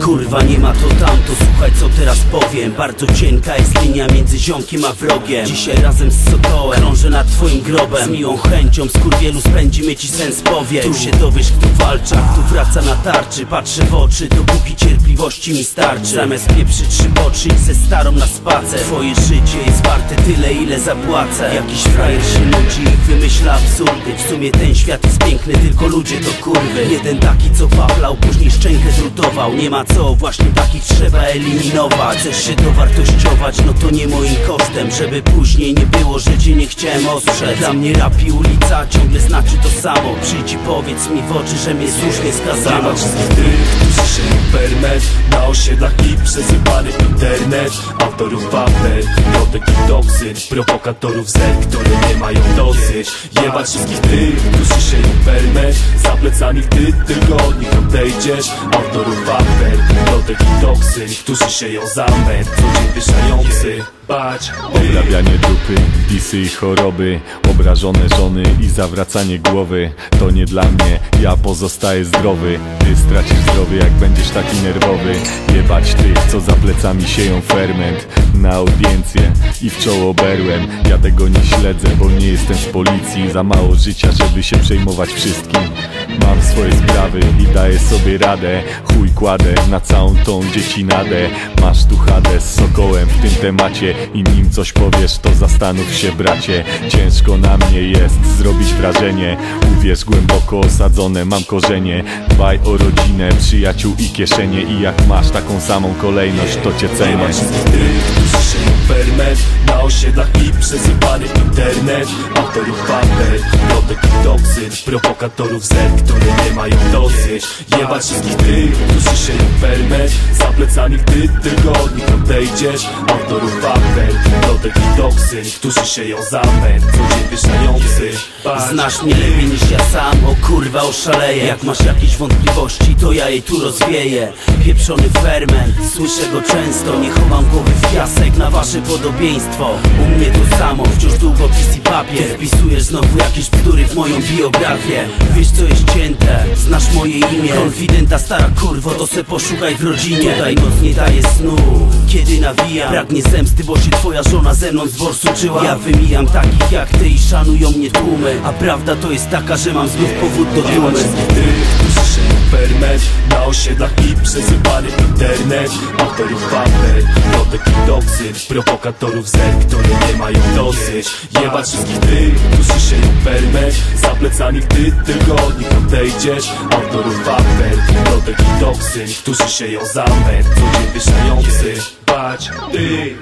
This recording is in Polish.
Kurwa nie ma to tamto, słuchaj co teraz powiem. Bardzo cienka jest linia między ziomkiem a wrogiem. Dzisiaj razem z Sokołem krążę nad twoim grobem. Z miłą chęcią skurwielu spędzimy ci sens powie Tu się dowiesz kto walczy, a kto wraca na tarczy. Patrzę w oczy, dopóki cierpliwości mi starczy. Zamiast pieprzyć szyboczy i ze starą na spacer. Twoje życie jest warte tyle ile zapłacę. Jakiś frajer się nudzi i wymyśla absurdy. W sumie ten świat jest piękny, tylko ludzie to kurwy. Jeden taki co paplał, później Nie ma co, właśnie takich trzeba eliminować. Chcesz się dowartościować, no to nie moim kosztem. Żeby później nie było, że cię nie chciałem ostrzec. Dla mnie rap i ulica ciągle znaczy to samo. Przyjdź i powiedz mi w oczy, że mnie słusznie Nie skazano ma wszystkich tych, którzy permet Na osiedlach i przesypany internet. Autorów paper, plotek i toksyn Prowokatorów zer, które nie mają dosyć Jebać wszystkich tych, którzy się permet Za plecami ty tylko od nich odejdziesz. Autorów paper, plotek i toksyn Którzy sieją zamęt, co dzień wyszający Bać, Obrabianie dupy, disy i choroby. Obrażone żony i zawracanie głowy. To nie dla mnie, ja pozostaję zdrowy. Ty stracisz zdrowie jak będziesz taki nerwowy. Jebać tych, co za plecami sieją ferment Na audiencję i w czoło berłem. Ja tego nie śledzę, bo nie jestem z policji. Za mało życia, żeby się przejmować wszystkim Mam swoje sprawy i daję sobie radę Chuj kładę na całą tą dziecinadę Masz tu chadę z sokołem w tym temacie I nim coś powiesz to zastanów się bracie Ciężko na mnie jest zrobić wrażenie Uwierz głęboko osadzone mam korzenie Dbaj o rodzinę, przyjaciół i kieszenie I jak masz taką samą kolejność to cię cenię Na osiedlach i przesypany internet. Autorów paper, plotek i toksyn Prowokatorów zer, które nie mają dosyć. Jebać wszystkich tych, którzy się ferment Za plecami ty tylko od nich odejdziesz. Autorów paper, plotek i toksyn Którzy sieją zamęt, wyszający Bać, Znasz mnie lepiej niż ja sam, o kurwa oszaleję. Jak masz jakieś wątpliwości, to ja jej tu rozwieję. Pieprzony ferment, słyszę go często. Nie chowam głowy w piasek na wasze podobieństwo. U mnie to samo, wciąż długopis i papier. Wpisujesz znowu jakieś bzdury w moją biografię. Wiesz co jest cięte, znasz moje imię. Konfidenta stara kurwo, to se poszukaj w rodzinie. Tutaj noc nie daje snu, kiedy nawijam Pragnie zemsty, bo się twoja żona ze mną z Ja wymijam takich jak ty i szanują mnie tłumy. A prawda to jest taka, że mam znów powód do dumy się ferment Na osiedlach i przesypany internet. Autorów paper, plotek i toksyn Prowokatorów zer, które nie mają dosyć. Jebać wszystkich tych, którzy się ferment Za plecami ty tylko od nich odejdziesz. Autorów paper, plotek i toksyn Którzy sieją zamęt, co dzień wyszający Bać, ty